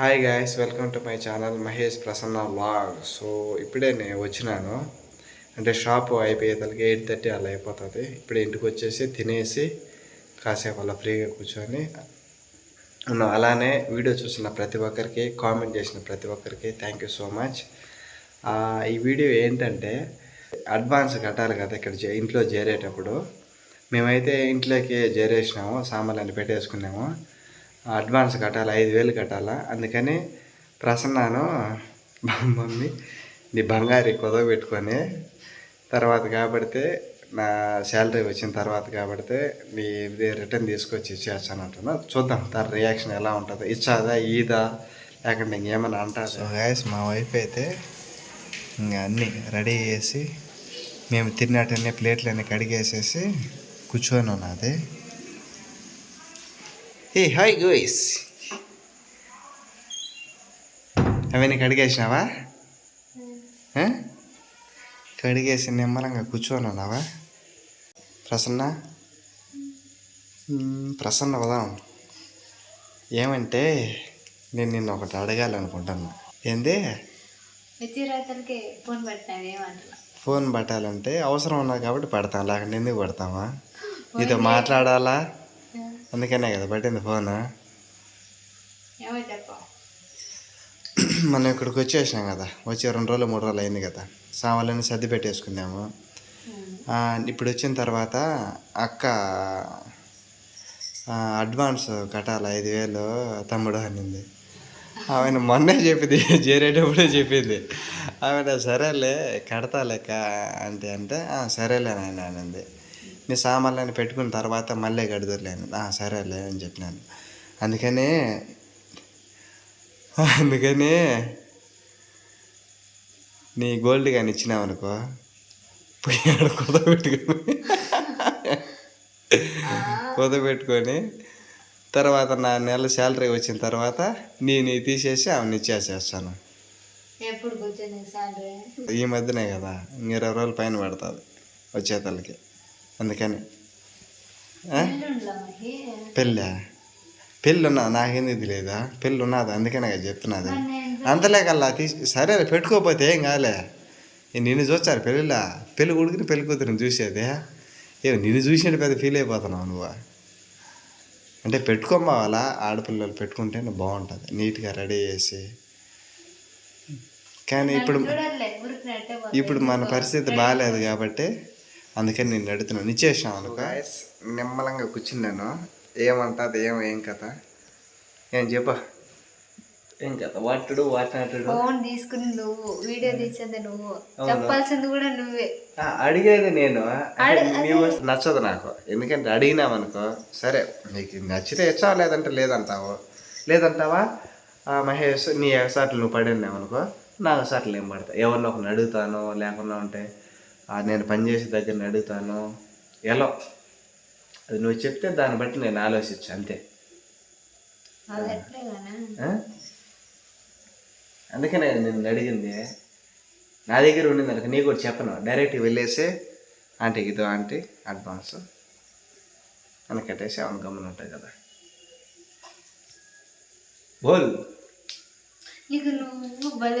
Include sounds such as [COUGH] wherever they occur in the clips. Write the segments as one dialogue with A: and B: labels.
A: Hi guys welcome to my channel Mahesh Prasanna vlog so ఇప్పుడే నేను వచ్చినాను. అంటే షాప్ అయిపోయేదానికి ఎయిట్ థర్టీ అలా అయిపోతుంది. ఇప్పుడే ఇంటికి వచ్చేసి తినేసి కాసేపు అలా ఫ్రీగా కూర్చొని ఉన్నాం అలానే వీడియో చూసిన ప్రతి ఒక్కరికి కామెంట్ చేసిన ప్రతి ఒక్కరికి థ్యాంక్ యూ సో మచ్ ఈ వీడియో ఏంటంటే అడ్వాన్స్ కట్టాలి కదా ఇక్కడ ఇంట్లో చేరేటప్పుడు. మేమైతే ఇంట్లోకి చేరేసినాము సామాన్లు పెట్టేసుకున్నాము. అడ్వాన్స్ కట్టాలి? ఐదు వేలు కట్టాలా? అందుకని ప్రసన్నాను మమ్మీ నీ బంగారు కుదవ పెట్టుకొని తర్వాత కాబడితే నా శాలరీ వచ్చిన తర్వాత కాబడితే నీ ఇది రిటర్న్ తీసుకొచ్చి ఇచ్చేస్తాను అంటున్నా. చూద్దాం తన రియాక్షన్ ఎలా ఉంటుందో. ఇచ్చాదా? ఈదా? లేకుంటే ఇంకేమైనా అంటారు? సో గాయస్ మా వైఫ్ అయితే ఇంకా అన్నీ రెడీ చేసి మేము తిన్నట్టనే ప్లేట్లన్నీ కడిగేసేసి కూర్చొని ఉన్నది. ఏ హాయ్ గోయిస్. అవన్నీ కడిగేసినావా? కడిగేసి నిమ్మలంగా కూర్చొని ఉన్నావా? ప్రసన్న? ప్రసన్న వదాం ఏమంటే నేను నిన్ను ఒకటి అడగాలనుకుంటున్నా. ఏంది?
B: ఫోన్
A: పట్టాలంటే అవసరం ఉన్నది కాబట్టి పడతాం లేకుంటే ఎందుకు పడతామా నీతో మాట్లాడాలా? అందుకనే కదా పట్టింది ఫోన్. మనం ఇక్కడికి వచ్చేసినాం కదా. వచ్చి రెండు రోజులు మూడు రోజులు అయింది కదా. సామాన్లన్నీ సర్ది పెట్టేసుకున్నాము. ఇప్పుడు వచ్చిన తర్వాత అక్క అడ్వాన్స్ కట్టాలి ఐదు వేలు తమ్ముడు అనింది. ఆమె మొన్నే చెప్పింది చేరేటప్పుడే చెప్పింది. ఆమె సరేలే కడతా లెక్క అంటే అంటే "ఆ, సరేలే నాయన అనింది. నీ సామాన్లన్నీ పెట్టుకున్న తర్వాత మళ్ళీ కడుదురులేను సరేలే అని చెప్పినాను. అందుకని అందుకని నీ గోల్డ్ కానీ ఇచ్చినావు అనుకో పోయి కుద పెట్టుకొని కుద పెట్టుకొని తర్వాత నా నెల శాలరీ వచ్చిన తర్వాత నేను తీసేసి ఆమెను ఇచ్చేసేస్తాను. ఈ మధ్యనే కదా ఇరవై రోజుల పైన పడుతుంది వచ్చేతలకి అందుకని. పెళ్ళా పెళ్ళి? ఉన్నా నాకేంది లేదా పెళ్ళి ఉన్నది అందుకనే కదా చెప్తున్నది. అంతలే కల్లా తీసి సరే పెట్టుకోకపోతే ఏం కాలే నిన్ను చూస్తారు పెళ్ళిలా పెళ్ళి కొడుకుని పెళ్ళి కూతురిని చూసేదే. ఏ నిన్ను చూసినట్టు పెద్ద ఫీల్ అయిపోతున్నావు నువ్వు. అంటే పెట్టుకోమావాలా? ఆడపిల్లలు పెట్టుకుంటేనే బాగుంటుంది. నీట్గా రెడీ చేసి. కానీ ఇప్పుడు ఇప్పుడు మన పరిస్థితి బాగాలేదు కాబట్టి అందుకని నేను అడుగుతున్నాను ఇచ్చేసాను అనుకో. నిమ్మలంగా కూర్చున్నాను. ఏమంటుంది ఏం ఏం కథ? ఏం చెప్ప. ఏం కథ? వాటుడు వాటినట్టుడు
B: ఫోన్ తీసుకుని నువ్వు వీడియో తీసేది నువ్వు. చెప్పాల్సింది కూడా నువ్వే.
A: అడిగేది నేను. నచ్చదు నాకు. ఎందుకంటే అడిగినామనుకో సరే నీకు నచ్చితే ఇచ్చావు లేదంటే లేదంటావు. లేదంటావా? ఆ, మహేష్ నీ ఎగసాట్లు నువ్వు పడినావనుకో నా ఎగసాట్లు ఏం పడతా ఎవరిని ఒకరిని అడుగుతాను లేకుండా ఉంటే. నేను పనిచేసే దగ్గరని అడుగుతాను ఎలా? అది నువ్వు చెప్తే దాన్ని బట్టి నేను ఆలోచించు అంతే? అందుకనే నేను అడిగింది నా దగ్గర ఉండింది అనుకో నీకు కూడా చెప్పను. డైరెక్ట్ వెళ్ళేసి ఆంటీకి ఇదో ఆంటీ అడ్వాన్స్. అని కట్టేసి అవును గమ్మున ఉంటుంది కదా. బోల్.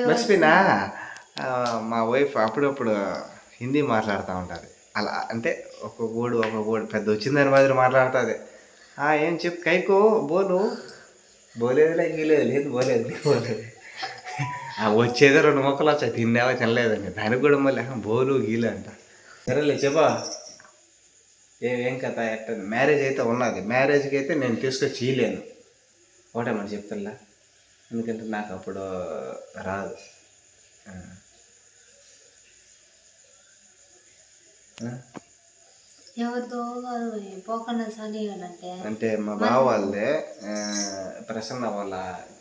A: మర్చిపోయినా మా వైఫ్ అప్పుడప్పుడు హిందీ మాట్లాడుతూ ఉంటుంది. అలా అంటే ఒక గోడు ఒక గోడు పెద్ద వచ్చిందని మాదిరి మాట్లాడుతుంది. ఏం చెప్పు కైకో బోలు. బోలేదులే గీలేదు లేదు బోలేదు బోలేదు. ఆ వచ్చేదే రెండు మొక్కలు వచ్చాయి తిన్నావా తినలేదండి దానికి కూడా మళ్ళీ బోలు గీలు అంట. సరేలే చెప్పా. ఏం కథ ఎట్ట? మ్యారేజ్ అయితే ఉన్నది. మ్యారేజ్కి అయితే నేను తీసుకొచ్చి ఇయ్యలేను. ఒకటే మరి చెప్తున్నా. ఎందుకంటే నాకు అప్పుడు రాదు ఆ. ఆ?
B: ఎవరితో
A: అంటే మా బావ వాళ్ళదే ఆ, ప్రసన్న వాళ్ళ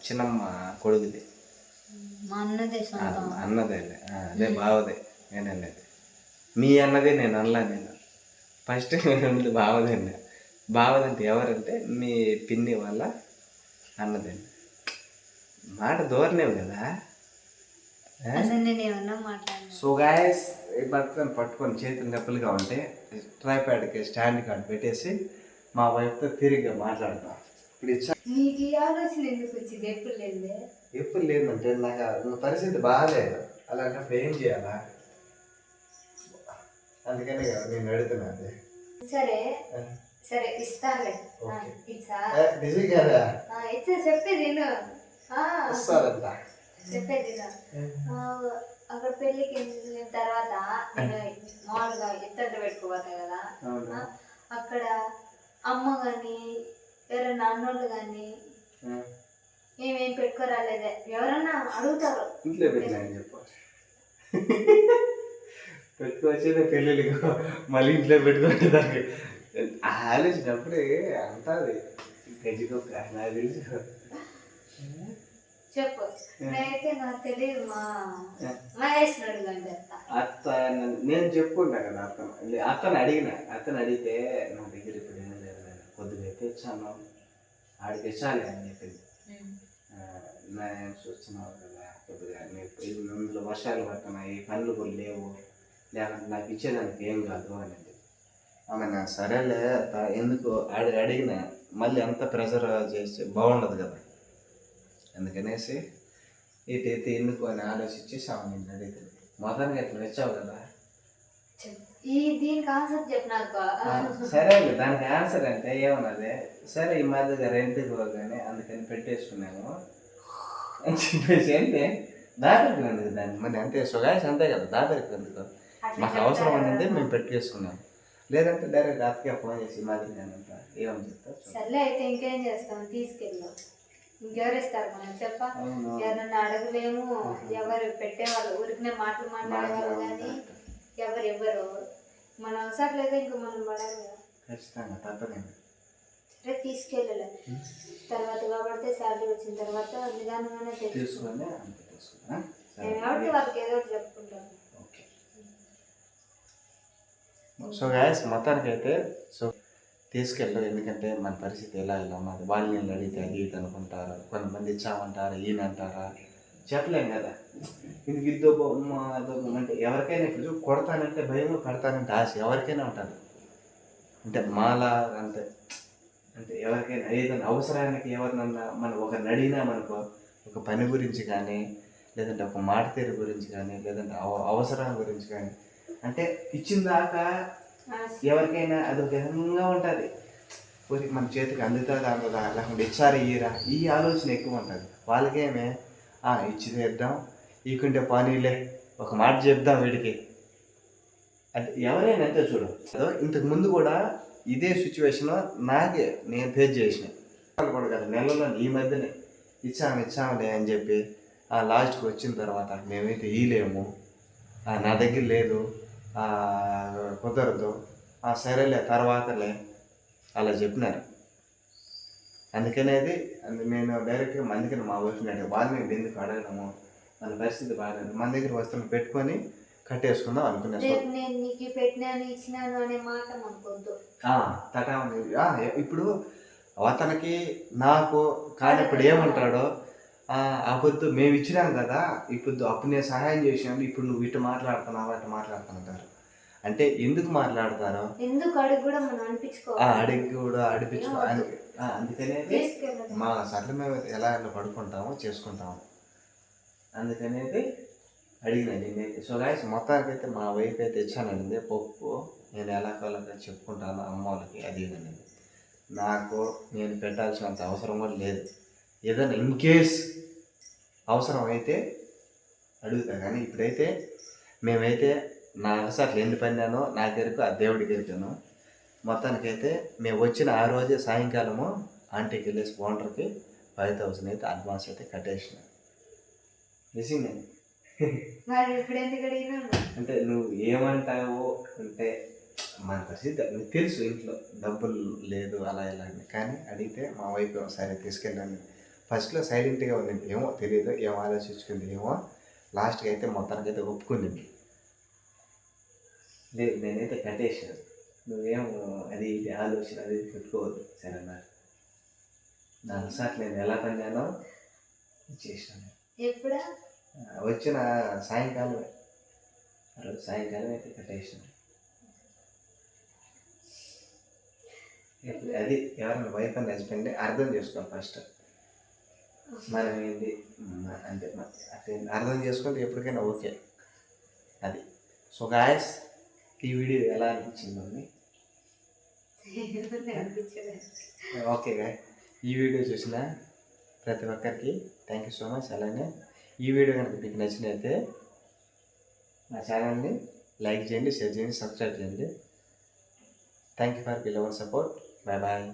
A: చిన్నమ్మ కొడుకుది.
B: మా అన్నదే
A: ఆ, అదే. బావదే నేను అనేది మీ అన్నదే నేను అనలా నేను. ఫస్ట్ [LAUGHS] నేను బావదండి బావదంటే ఎవరంటే మీ పిన్ని వాళ్ళ అన్నదండి మాట దూరలేవు కదా ఆ?
B: అసలు నేను ఏమన్నా మాట్లాడినా
A: సో గాయస్ పట్టుకొని పట్టుకొని చేతులు నొప్పులుగా ఉంటే ట్రైప్యాడ్కి స్టాండ్ కార్డ్ పెట్టేసి మా వైఫ్తో తిరిగ్గా మాట్లాడతాం
B: ఎప్పుడు లేదు
A: ఎప్పుడు లేదంటే నాకు పరిస్థితి బాగాలేదు. అలాంటప్పుడు ఏం చేయాలా? అందుకనే కదా నేను అడుగుతున్నది
B: సరే. సరే ఇస్తానులే. ఇచ్చా.
A: నిజంగా
B: ఆ, ఇచ్చా చెప్పేది విను. చెప్పేది అక్కడ పెళ్ళికి వెళ్ళిన తర్వాత మామూలుగా ఎత్తంట పెట్టుకోపోతాయి కదా. అక్కడ అమ్మ కానీ ఎవరైనా అన్నోళ్ళు కానీ మేమేం పెట్టుకోరాలేదే ఎవరన్నా అడుగుతారు.
A: ఇంట్లో పెట్టినాయని చెప్పు. పెట్టుకొచ్చేదే పెళ్ళిళ్ళకి మళ్ళీ ఇంట్లో పెట్టుకుంటే దానికి ఆలోచినప్పుడే అంటుంది. గజ్జికొక్క నాకు తెలుసు.
B: చెప్పు. నేనైతే నాకు తెలియదు మా మహేష్ అడుగుని చెప్తా
A: అత్త. నేను చెప్పుకుంటా కదా అతను లే- అతను అడిగిన. అతను అడిగితే నా దగ్గర ఇప్పుడు ఏం లేదు. కొద్దిగా అయితే ఇచ్చాను ఆడికి ఇచ్చాలి అని చెప్పింది. నేను చూస్తున్నావు కదా కొద్దిగా. ఇది ఇందులో వర్షాలు పడుతున్నాయి. పనులు కూడా లేవు. లేకపోతే నాకు ఇచ్చేదానికి ఏం కాదు అనేది ఆమె నా సరేలే అత్త, ఎందుకు? ఆడి అడిగిన మళ్ళీ అంత ప్రెషర్ చేస్తే బాగుండదు కదా. అందుకనేసి ఇటైతే ఎందుకు అని ఆలోచించి ఆమె నేను అడిగింది మొత్తానికి అట్లా వచ్చావు కదా.
B: ఈ దీనికి ఆన్సర్
A: సరే దానికి ఆన్సర్ అంటే ఏమన్నది? సరే ఈ మధ్యగా రెంట్కి పోగానే అందుకని పెట్టేసుకున్నాము. అని చెప్పేసి అంటే దాపరికి ఎందుకు దాన్ని? మరి అంతే సుగాయస్ అంతే కదా దాపరికి ఎందుకు? మాకు అవసరం? అనేది మేము పెట్టేసుకున్నాం. లేదంటే డైరెక్ట్ రాత్రికి ఫోన్ చేసి మాది అంట ఏమని చెప్తా
B: సర్లే అయితే ఇంకేం చేస్తాం? తీసుకెళ్ళు ఇంకెవరు ఇస్తారు మనం చెప్ప. ఎవరన్నా అడగలేము. ఎవరు పెట్టేవాళ్ళు ఊరికనే మాటలు మాట్లాడేవాళ్ళు కానీ ఎవరు ఎవరు మన అవసరం లేదా ఇంకా మనం పడాలి కదా
A: ఖచ్చితంగా తప్పదండి.
B: సరే తీసుకెళ్ళలే. తర్వాత కాబడితే శాలరీ వచ్చిన తర్వాత నిదానంగానే తెలుసు
A: తీసుకొని అంత తీసుకున్నా
B: నేను కాబట్టి వాళ్ళకి ఏదో ఒకటి చెప్పుకుంటాను.
A: సో గాయస్ మొత్తానికి అయితే సో తీసుకెళ్ళు ఎందుకంటే మన పరిస్థితి ఎలా ఎలా ఉన్నది. వాళ్ళు నేను అడిగితే అది ఇది అనుకుంటారు. కొంతమంది ఇచ్చామంటారా ఈయన అంటారా? చెప్పలేం కదా. ఇది ఇద్దో అంటే ఎవరికైనా ఇప్పుడు కొడతానంటే భయం కడతానంటే ఆశ ఎవరికైనా ఉంటుంది. అంటే మాలా అంటే అంటే ఎవరికైనా ఏదైనా అవసరానికి ఎవరినన్నా మనం ఒకరిని అడిగినా మనకు ఒక పని గురించి కానీ లేదంటే ఒక మాట తీరు గురించి కానీ లేదంటే అవ- అవసరం గురించి కానీ అంటే ఇచ్చిన దాకా ఎవరికైనా అది ఒక విధంగా ఉంటుంది. పోతే మన చేతికి అందుతుందా అందదా లేకుంటే ఇచ్చారు ఇయ్యరా? ఈ ఆలోచన ఎక్కువ ఉంటుంది. వాళ్ళకేమే? ఇచ్చి తీద్దాం. ఈకుంటే పానీలే. ఒక మాట చెప్దాం వీడికి. అంటే ఎవరైనా అంతే చూడు. అదో ఇంతకు ముందు కూడా ఇదే సిచ్యువేషన్ నాకే నేను ఫేస్ చేసిన. కూడా కదా నెలలో ఈ మధ్యనే ఇచ్చాము ఇచ్చాములే అని చెప్పి ఆ లాస్ట్కి వచ్చిన తర్వాత మేమైతే ఇయలేము నా దగ్గర లేదు. కుదరదు. ఆ, సరేలే తర్వాతలే. అలా చెప్పినారు. అందుకనేది అందు- నేను డైరెక్ట్గా మన దగ్గర మా వైఫ్ని అడిగా వాళ్ళని ఎందుకు అడగడము? మన పరిస్థితి బాగాలేదు. మన దగ్గర వస్తువులు పెట్టుకొని కట్టేసుకుందాం అనుకున్నాను ఇప్పుడు అతనికి నాకు కానీ ఇప్పుడు ఏమంటాడో ఆ, పొద్దు మేము ఇచ్చినాం కదా ఇప్పుడు అప్పుడు నేను సహాయం చేసినాను ఇప్పుడు నువ్వు ఇటు మాట్లాడుతున్నావు అటు మాట్లాడుతున్నారు అంటే ఎందుకు మాట్లాడతారో?
B: ఎందుకు అడుగు కూడా మనం
A: అడిగి కూడా అడిపించుకో అందు- ఆ, అందుకనేది
B: తీసుకెళ్ళదు
A: మా సర్లు మేము ఎలా ఎలా పడుకుంటామో చేసుకుంటాము. అందుకనేది అడిగిన నేనైతే. సో గాయస్ మొత్తానికి అయితే మా వైఫ్ అయితే ఇచ్చానండి పప్పు నేను ఎలా కావాలంటే చెప్పుకుంటాను అమ్మ వాళ్ళకి అది అనేది. నాకు నేను పెట్టాల్సినంత అవసరం కూడా లేదు. ఏదైనా ఇన్ కేస్ అవసరం అయితే అడుగుతా. కానీ ఇప్పుడైతే మేమైతే నా అసలు ఎన్ని పన్నానో నాకు ఎరుకు ఆ దేవుడికి ఎరుకాను మొత్తానికైతే మేము వచ్చిన ఆ రోజే సాయంకాలము ఆంటీకి వెళ్ళేసి ఓనర్కి ఫైవ్ థౌసండ్ అయితే అడ్వాన్స్ అయితే కట్టేసిన. నిజంగా అంటే నువ్వు ఏమంటావు అంటే మన పరిస్థితి నీకు తెలుసు ఇంట్లో డబ్బులు లేదు అలా ఇలా కానీ అడిగితే మా వైపు ఒకసారి తీసుకెళ్ళాను ఫస్ట్లో సైలెంట్గా ఉంది ఏమో తెలియదు ఏం ఆలోచించుకుంది ఏమో లాస్ట్కి అయితే మొత్తానికి అయితే ఒప్పుకుంది. లేదు నేనైతే కట్టేసాను నువ్వేం అది ఇది ఆలోచన అది పెట్టుకోవద్దు సరేనా? నాకు సార్ నేను ఎలా పన్నానో చేసినాను.
B: ఎప్పుడా?
A: వచ్చిన సాయంకాలం ఆ రోజు సాయంకాలం అయితే కట్టేసాను అది ఎవరైనా వైఫ్ అండ్ హస్బెండ్ అర్థం చేసుకోవాలి ఫస్ట్ మనం ఏంటి అంటే అంటే అర్థం చేసుకుంటే ఎప్పటికైనా ఓకే. అది. సో గాయస్ ఈ వీడియో ఎలా అనిపించింది మమ్మీ?
B: అనిపించలేదు
A: ఓకే గాయ ఈ వీడియో చూసిన ప్రతి ఒక్కరికి థ్యాంక్ యూ సో మచ్ అలానే ఈ వీడియో కనుక మీకు నచ్చినైతే మా ఛానల్ని లైక్ చేయండి షేర్ చేయండి సబ్స్క్రైబ్ చేయండి. Thank you for bill our support bye bye